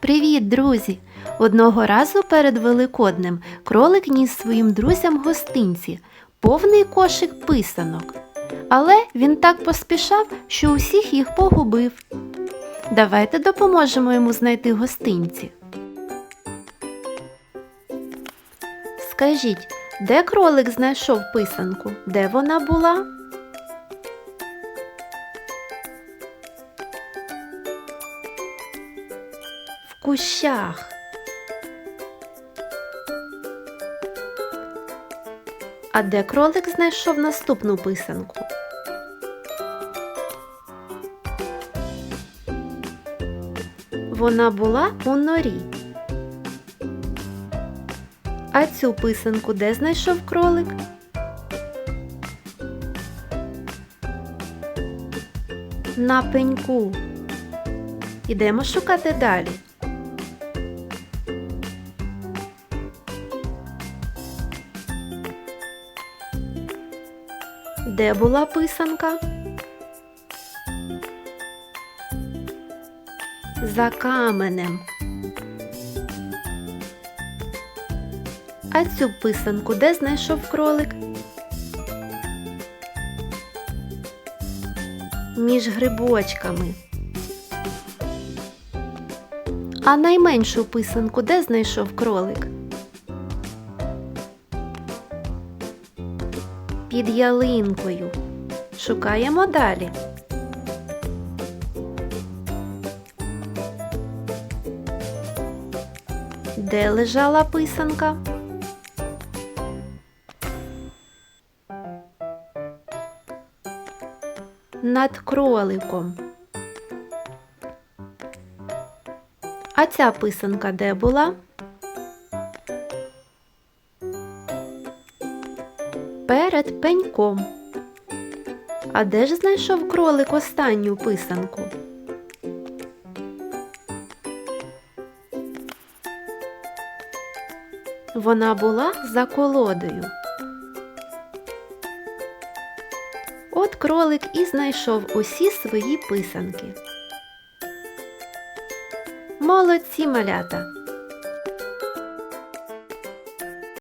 Привіт, друзі! Одного разу перед Великоднем кролик ніс своїм друзям гостинці, повний кошик писанок. Але він так поспішав, що усіх їх погубив. Давайте допоможемо йому знайти гостинці. Скажіть, де кролик знайшов писанку? Де вона була? Кущах. А де кролик знайшов наступну писанку? Вона була у норі. А цю писанку де знайшов кролик? На пеньку. Ідемо шукати далі. Де була писанка? За каменем. А цю писанку де знайшов кролик? Між грибочками. А найменшу писанку де знайшов кролик? Під ялинкою. Шукаємо далі. Де лежала писанка? Над кроликом. А ця писанка де була? Перед пеньком. А де ж знайшов кролик останню писанку? Вона була за колодою. От кролик і знайшов усі свої писанки. Молодці малята!